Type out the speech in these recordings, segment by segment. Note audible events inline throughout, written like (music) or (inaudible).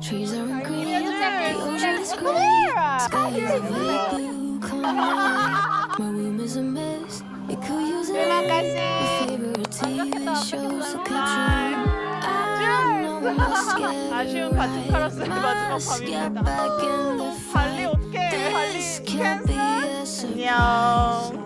Trees are green, the ocean is gray, sky is a vague blue. Come on, my room is a mess. It could use a My favorite TV shows to capture. I know my scared 아쉬운 바티카라스의 마지막 Get 밤입니다. back in the 발리 fight. 어떡해 발리 This can't be a surprise. 안녕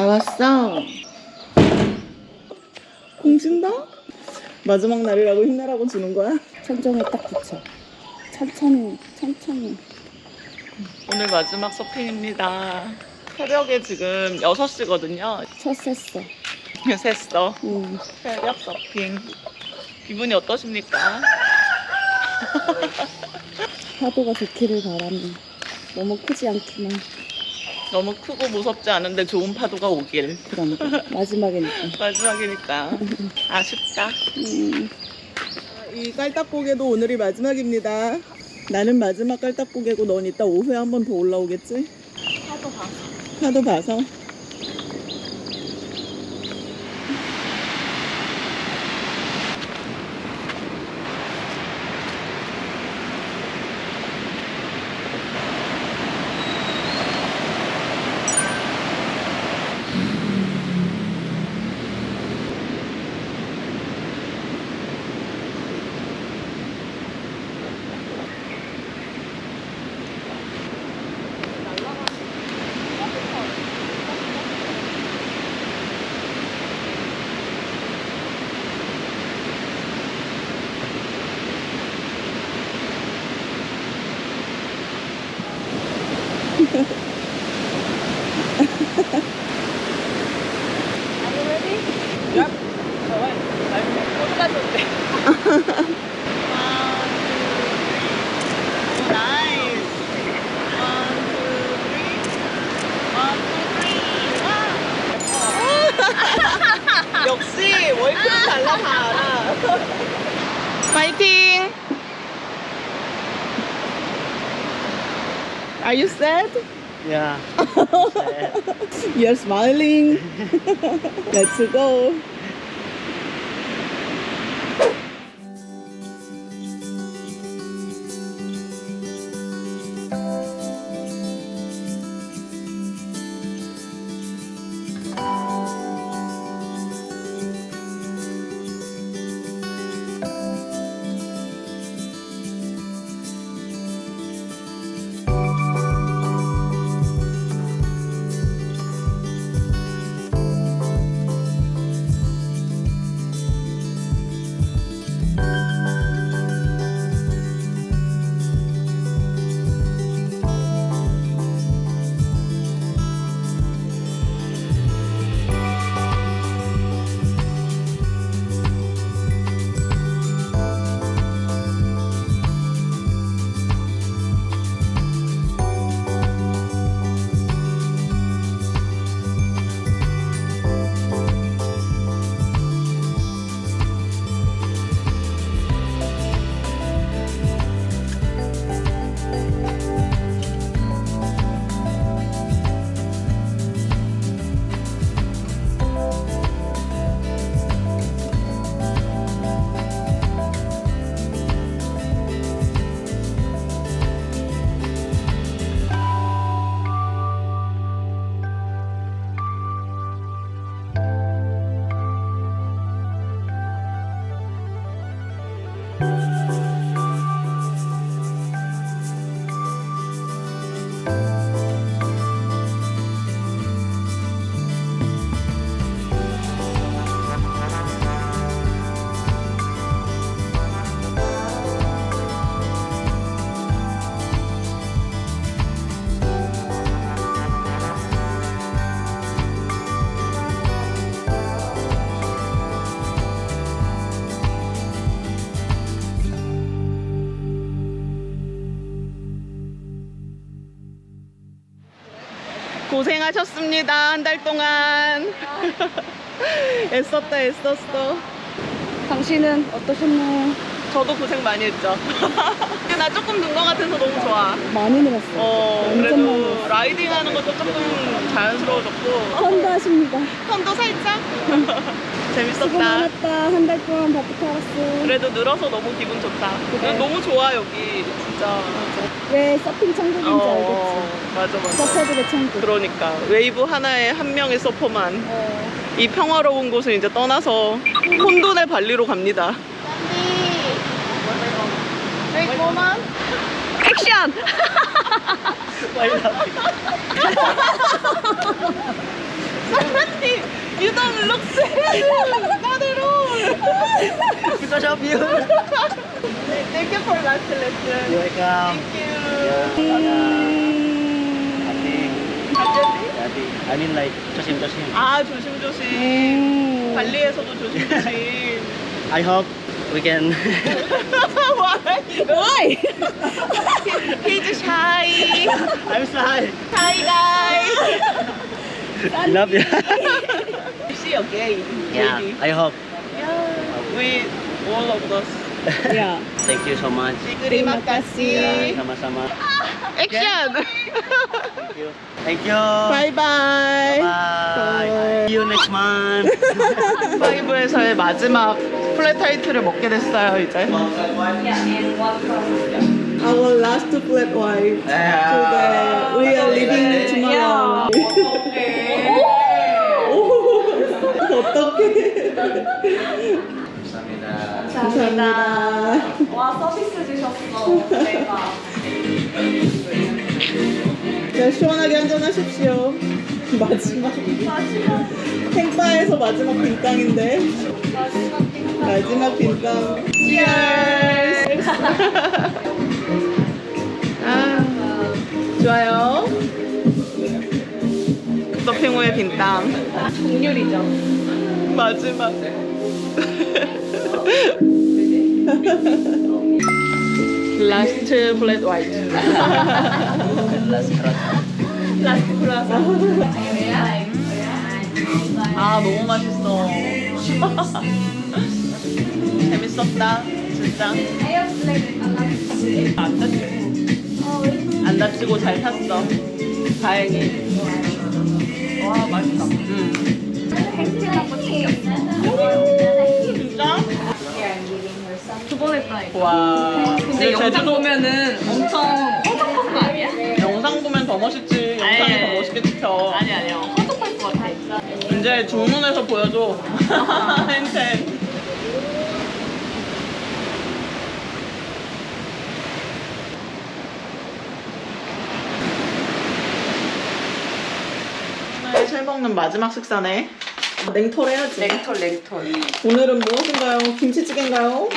나왔어. 공진다? 마지막 날이라고 힘내라고 주는 거야? 천정에 딱 붙여. 천천히, 천천히. 오늘 마지막 서핑입니다 새벽에 지금 6시거든요 첫 셌어. (laughs) 샜어 응. 새벽 서핑 기분이 어떠십니까? 파도가 좋기를 바라며. 너무 크지 않기만. 너무 크고 무섭지 않은데 좋은 파도가 오길 거. 마지막이니까. (laughs) 마지막이니까 아쉽다 음. 이 깔딱고개도 오늘이 마지막입니다. 나는 마지막 깔딱고개고 넌 이따 오후에 한 번 더 올라오겠지? 파도 봐 파도 봐서. Are you sad? Yeah. (laughs) You're smiling. (laughs) Let's go. 고생하셨습니다. 한 달 동안. (laughs) 애썼다, 애썼어. 당신은 어떠셨나요? 저도 고생 많이 했죠. 근데 (laughs) 나 조금 는 것 같아서 너무 좋아. 많이 늘었어. 어, 완전 많이 그래도 늘었어. 라이딩 하는 것도 조금 자연스러워졌고, 턴도 하십니다. 턴도 살짝? (laughs) 수고 재밌었다. 많았다. 한 달 동안 바쁘게 알았어. 그래도 늘어서 너무 기분 좋다. 그래. 너무 좋아, 여기. 진짜. 왜 서핑 천국인지 어, 맞아, 알겠지. 맞아. 서퍼들의 천국. 그러니까. 웨이브 하나에 한 명의 서퍼만. 어. 이 평화로운 곳을 이제 떠나서 혼돈의 발리로 갑니다. 액션! 사장님, you don't look sad. Not at all. Because of you. Thank you for last lesson. You're welcome. Thank you. Hati. I mean like 조심 조심. 아, 조심 조심. 음. 발리에서도 조심 조심. I hope we can. Why? Why? He's shy. I'm shy. Hi guys. I love you. See you again. yeah. maybe. I hope. Yeah. We all of us. 야. Thank you so much. Terima Yeah, kasih. sama-sama. Action. Thank you. Thank you. Bye bye. Bye. See you next month. 파이브에서의 마지막 플랫 타이틀을 먹게 됐어요 이제. Our last flat white. Today we are leaving tomorrow. 어떡해. 감사합니다. 와 서비스 주셨어. 대박. 자, 시원하게 한잔하십시오. 마지막. 행바에서 마지막 빈땅인데. 마지막 빈땅. Cheers! (laughs) 아, 좋아요. 후의 빈땅. 국률이죠. 마지막. 라스트 플랫 화이트. 아 너무 맛있어. 재밌었다 진짜. 안 다치고 안 다치고 잘 탔어. 다행히. 와 맛있다. 음. 진짜? 했다니까. 와. 근데 영상 보면은 엄청 허접한 거 아니야? 영상 보면 더 멋있지. 영상이 아니, 더 멋있게 찍혀. 아니 아니요. 허접할 것 같아. 이제 중문에서 보여줘. (laughs) (laughs) 핸텐. 오늘 술 먹는 마지막 식사네. 냉털 해야지. 냉털 냉털. 오늘은 무엇인가요? 김치찌개인가요?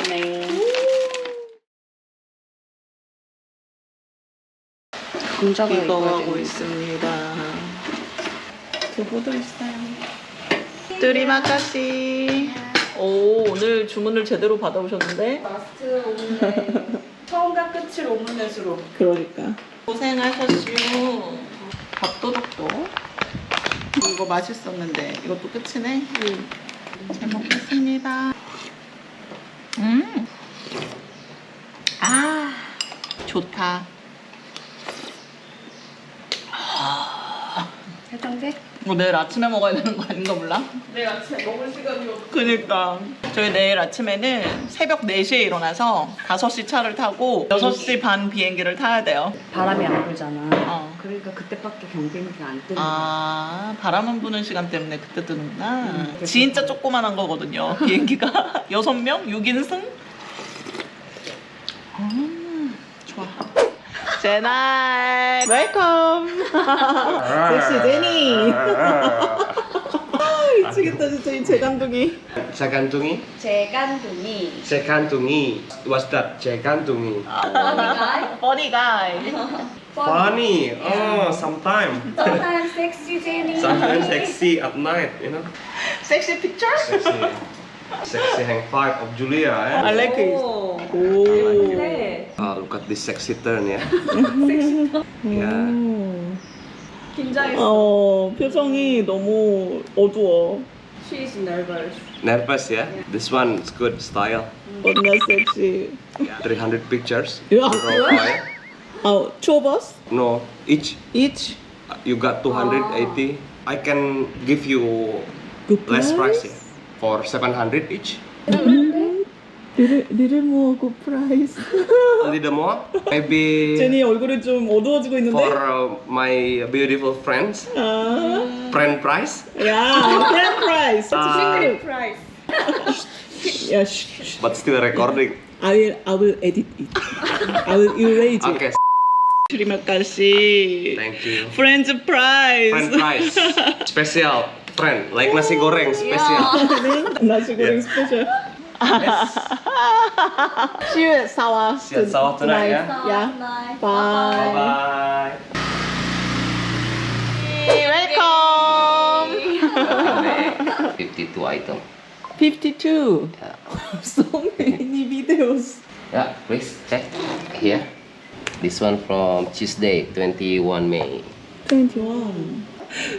네. 이거하고 있습니다. 두부도 있어요. 뚜리마카시. 오, 오늘 주문을 제대로 받아오셨는데? 마스트 오믈렛. 처음과 끝을 오믈렛으로. 그러니까. 고생하셨슈. 밥도둑도. 이거 맛있었는데, 이것도 끝이네? 잘 먹겠습니다. 음. 아, 좋다. 해장돼? 이거 내일 아침에 먹어야 되는 거 아닌가 몰라? 내일 아침에 먹을 시간이 없어. 그니까 저희 내일 아침에는 새벽 4시에 일어나서 5시 차를 타고 6시 반 비행기를 타야 돼요 바람이 안 불잖아. 어. 그러니까 그때밖에 경비행기가 안 뜨는 거야. 아 바람은 부는 시간 때문에 그때 뜨는구나 진짜 조그만한 거거든요 (laughs) 비행기가 6명? 6인승? 음 좋아 제나이 웰컴 섹시 제니. 아, 미치겠다, 진짜 이 재간둥이. Sekantungi, 재간둥이. sekantungi. What's that? Sekantungi. 버니 가이 Funny. Oh, sometimes. Sometimes sexy Jenny. Sometimes sexy at night, you know. 섹시 픽처? Sexy. Sexy hang five of Julia, eh? I like it 오. 오 네. Ah, look at this sexy turn, yeah. yeah. 음. 긴장했어. 어, 표정이 너무 어두워. She's nervous. Nervous, yeah? This one is good style. 겁나 섹시. 300 pictures. Yeah. Profile. (laughs) 어, two of us? No, each. Each? You got 280. I can give you Good less price? price, yeah. For 700 each. little, little more good price. (laughs) A little more. Maybe 제니 얼굴이 좀 어두워지고 있는데? for uh, my beautiful friends. 아, Friend price. 야, friend price. Uh, Price. (laughs) 야, 쉿, 쉿. but still recording. I will, I will edit it. I will erase it. Okay. 주리맛가시. Thank you. Friends price. Friend price. (laughs) Special. Friend. Like nasi goreng. Special. 나시 고랭 스페셜. See you at Sawa. See you at Sawa tonight, yeah? Yeah. Bye. Bye. Welcome. 52 item. 52. Yeah. (laughs) So many videos. Yeah, please check here. This one from Tuesday, 21 May. 21.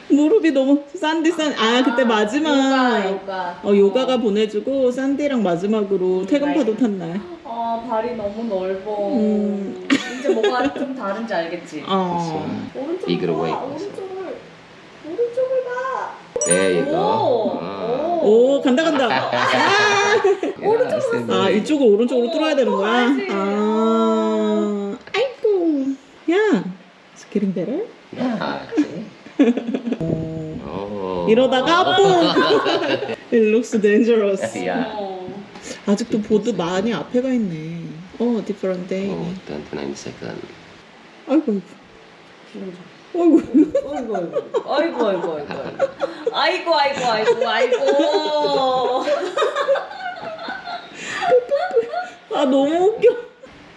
무릎이 너무 산디 산. 아 그때 마지막. 요가. 어 요가가 보내주고 산디랑 마지막으로 퇴근 파도 탄 날. 어 발이 너무 넓어. 음. 이제 뭐가 좀 다른지 알겠지? 어. one, 오른쪽을 bigger 봐. weight. 오른쪽을. 오른쪽을 봐. There you 오. go. 오 간다 간다. Yeah, still 아 good. 이쪽을 오른쪽으로 뚫어야 되는 거야? 아 아이고. 야. It's getting better. Yeah, 어. 이러다가 뽕! It looks dangerous. Yeah. 어. 아직도 보드 많이 앞에 가 있네. 어, different day. Oh, 10 to 9 second. 아이고, 기분 좋아. 아이고, 아이고. 어이구, 어이구, 어이구, 어이구, 아이고, 아이고, 아이고, 아이고. 아, 너무 웃겨.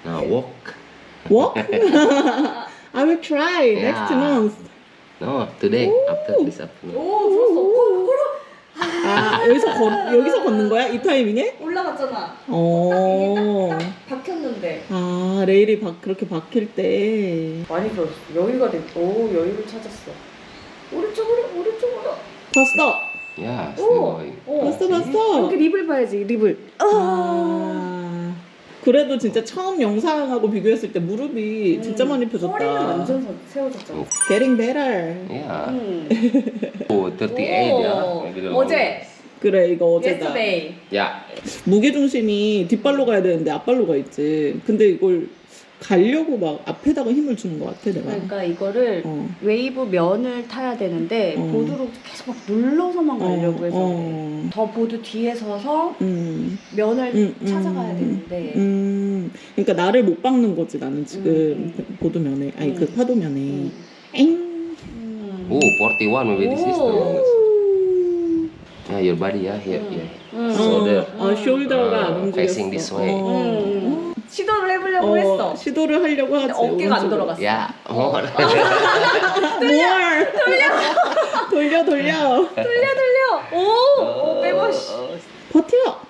Now walk. Walk? I will try next Yeah. month. No, today, after this afternoon. 오 들었어 걸어 아 여기서 걷 여기서 걷는 거야 이 타이밍에? 올라갔잖아 어. 박혔는데 아 레일이 박 그렇게 박힐 때 많이 들었어 여유가 됐고 여유를 찾았어 오른쪽으로 오른쪽으로 봤어. Yeah, still going. 어. 봤어 봤어. 이렇게 립을 봐야지 립을 아. 그래도 진짜 처음 영상하고 비교했을 때 무릎이 진짜 많이 펴졌다. 허리는 완전 서- 세워졌잖아 Getting better. Yeah. 음. Oh, 38, yeah. Maybe the 어제 그래 이거 어제다. yesterday Yeah. 무게 중심이 뒷발로 가야 되는데 앞발로 가 있지. 근데 이걸 가려고 막 앞에다가 힘을 주는 것 같아 내가. 그러니까 이거를 어. 웨이브 면을 타야 되는데 어. 보드로 계속 막 눌러서만 가려고 해서 어. 더 보드 뒤에 서서 음. 면을 음, 음. 찾아가야 되는데 음. 그러니까 나를 못 박는 거지 나는 지금 음, 보도면에 아니 음. 그 파도 면에. 음. 엥. 음. Oh, 41, maybe this is the longest. Yeah, your body, yeah, here, yeah. 음. shoulder. 어, 숄더가 안 어, 움직였어. facing this way. 어. 음. 시도를 해 보려고 어, 했어 시도를 하려고 하지. 어깨가 안 오른쪽으로. 돌아갔어 Yeah, more. More. 돌려 돌려. 돌려 돌려 오! 오 빼버시 버텨.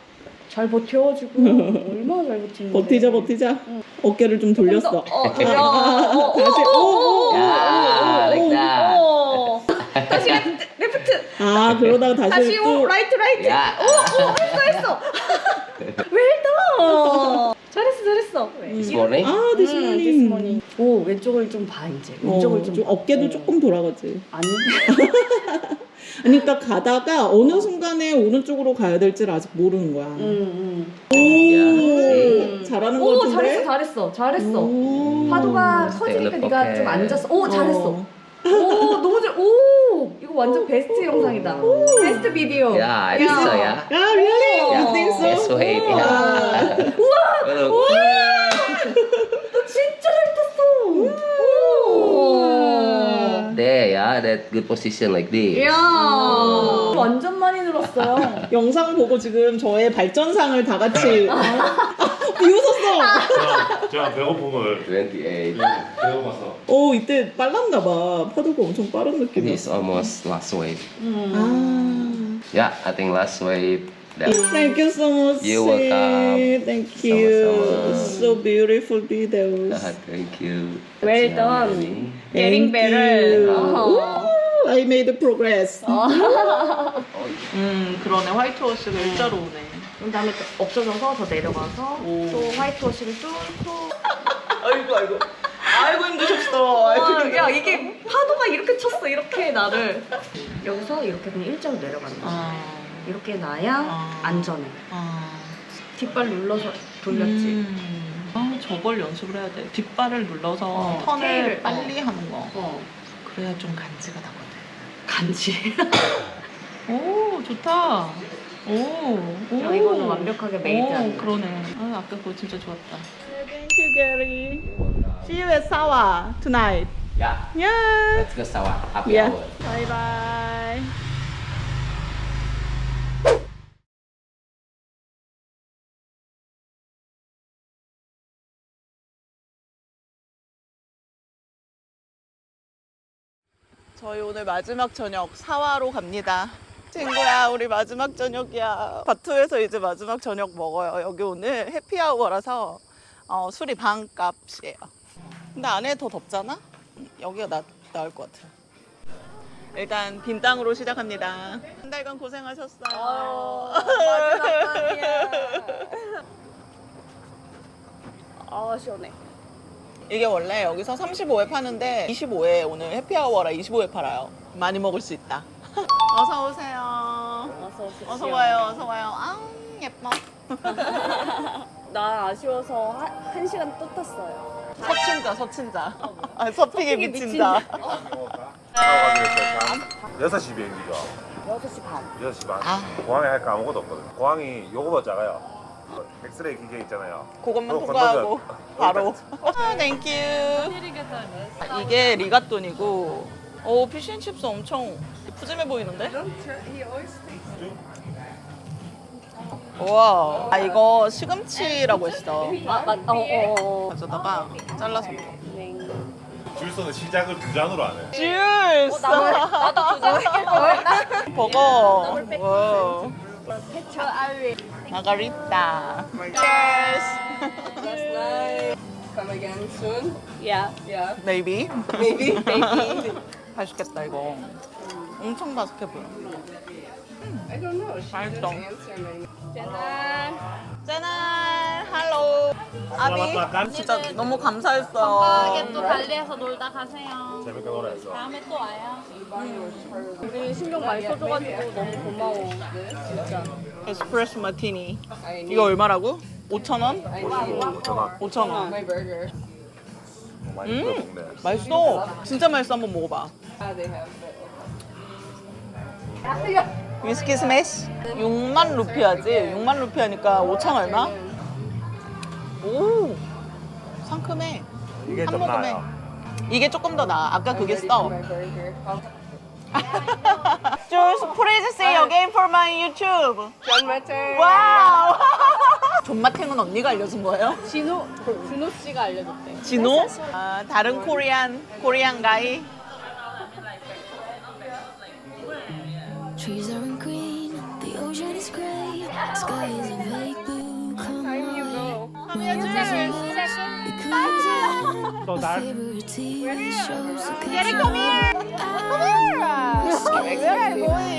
잘 버텨가지고 얼마나 잘 버티는데 버티자 버티자. 어깨를 좀 돌렸어. 어, 어, 돌려 어, 어, 다시. 어, 오, 어, 오, Yeah, like that. 어. 다시 레프트 레프트 아 그러다가 다시, 다시 오또 라이트 라이트. 오오 했어 했어 웰던 잘했어 잘했어 This morning? 아, this 음, this morning. 오 왼쪽을 좀 봐 이제 왼쪽을 어, 좀, 좀 봐. 어깨도 어. 조금 돌아가지. 아니 (laughs) 아니 그러니까 가다가 어느 순간에 오른쪽으로 가야 될지를 아직 모르는 거야. 음, 오 야, 잘하는 오거 같은데. 잘했어 잘했어 잘했어 오. 파도가 커지니까 네가. 좀 앉았어 오 잘했어 어. 오 너무 잘 오 이거 완전 베스트 영상이다 베스트 비디오 Yeah, I think so, yeah. 야 really? 오. You think so? That's way, 아. yeah. Look. 너 진짜 잘 탔어 오 There, yeah, that good position like this. 이야 완전 많이 늘었어요 영상 보고 지금 저의 발전상을 다 같이 비웃었어. 제가, 배고픈 걸 28. 배고파서 오 이때 빨랐나 봐. 파도가 엄청 빠른 느낌이야. This almost last wave. 아. Yeah, I think last wave. That. Thank you so much. You're welcome. Thank you. Sama-sama. So beautiful videos. Ah, thank you. Well That's done. Getting Thank better you. 어허. I made progress. 음 그러네 화이트워시가 일자로 오네. 그런 다음에 또 없어져서 더 내려가서 오. 또 화이트워시를 뚫고 (laughs) 아이고 아이고. 아이고 힘드셨어. 아이고 아, 힘들었어. 야 이게 파도가 이렇게 쳤어 이렇게 나를 여기서 이렇게 그냥 일자로 내려가는 거야 아, 이렇게 놔야 아. 안전해 아. 뒷발 눌러서 돌렸지 음. 아 저걸 연습을 해야 돼. 뒷발을 눌러서 어, 턴을 테일을, 빨리 하는 거. 어 그래야 좀 간지가 나거든. 간지 (laughs) 오 좋다. 오. 오. 야, 이거는 완벽하게 메이드한 오 그러네. 아 아까 그거 진짜 좋았다. Thank you, Gary. See you at Sawa tonight. Yeah, Yeah. let's go sawah. Happy Yeah. hour. Bye bye. 저희 오늘 마지막 저녁 사와로 갑니다. 친구야, 우리 마지막 저녁이야. 바투에서 이제 마지막 저녁 먹어요. 여기 오늘 해피아워라서 어, 술이 반값이에요. 근데 안에 더 덥잖아? 여기가 나, 나을 것 같아. 일단 빈 땅으로 시작합니다. 한 달간 고생하셨어요. 아 시원해 이게 원래 여기서 35에 파는데 25에 오늘 해피아워라 25에 팔아요. 많이 먹을 수 있다. (laughs) 어서 오세요. 어서 오십시오 어서 와요. 어서 와요. 아 예뻐. (laughs) 나 아쉬워서 한, 한 시간 또 탔어요 서친자 서친자. 아, 서핑에 미친 자. 6시 비행기죠. 6시 반 6시 반. 아. 공항에 할 거 아무것도 없거든. 공항이 요거보다 작아요. 엑스레이 기계 있잖아요. 그것만 그거 통과하고. 바로. 아, 땡큐. 아, 이게 리가돈이고 오 피쉬앤칩스 엄청 푸짐해 보이는데? 우와 아 이거 시금치라고 했어 아, 맞, 어, 어, 어. 가져다가 잘라서 먹어 줄서는 시작을 두 잔으로 하네. 주스 나도 주저 (laughs) 버거 와우. 마가리타 Cheers (laughs) Come again soon? Yeah, yeah. Maybe Maybe, maybe. (laughs) 맛있겠다 이거 엄청 바삭해 보여 I don't know. She. 짠. 짠 할로 아비 진짜 너무 감사했어요 건강하게 또 발리에서 놀다 가세요. 재밌게 놀아했어. 다음에 또 와요. 우리 신경 많이 써줘가지고 너무 고마워. 진짜. 에스프레소 마티니 이거 얼마라고? 5,000원? 전화 5,000원 My burger. 많이 음. 먹네. 맛있어 진짜 맛있어 한번 먹어봐. 위스키 스매시 6만 루피아지 6만 루피아니까 5천 얼마? 오 상큼해 이게 한 좀 모금에. 나아요. 이게 조금 더 나아 아까 그게 써. Jules, please say again for my YouTube John Matter. 와우 존맛탱은 언니가 알려준 거예요? 진호, 준호 씨가 알려줬대. 진호? 아, 다른 코리안 코리안 가이 Trees aren't green, the ocean is gray, sky is a vague blue. Come on, my world is a mess. It could use a hand. My favorite TV shows. So Get it, come here. Come here. Where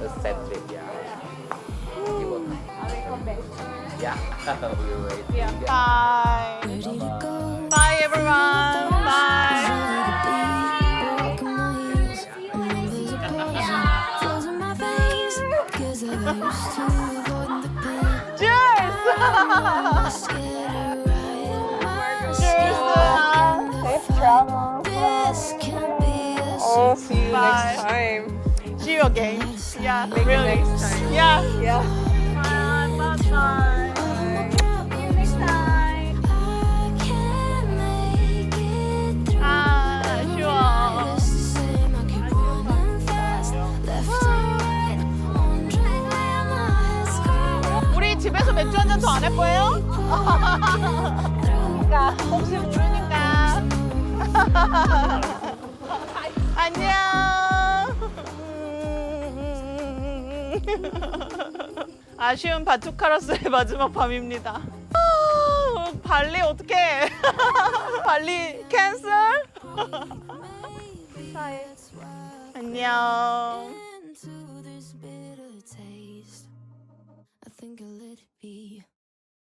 Hope you have a safe trip. Yeah. You will. Yeah. we will wait. Bye Ready to go. Bye everyone Bye Walking my heels, and there's a poison flows in my veins. Guess I Yeah, Make really. It next time. Yeah. Yeah. Bye. Bye. See you next time. 아, 아쉬워. 우리 집에서 맥주 한 잔 더 안 할 거예요? 그러니까 혹시 모르니까. (laughs) 아쉬운 바투카라스의 마지막 밤입니다. 아, 발리 어떡해? (laughs) 발리 캔슬? (laughs) 안녕.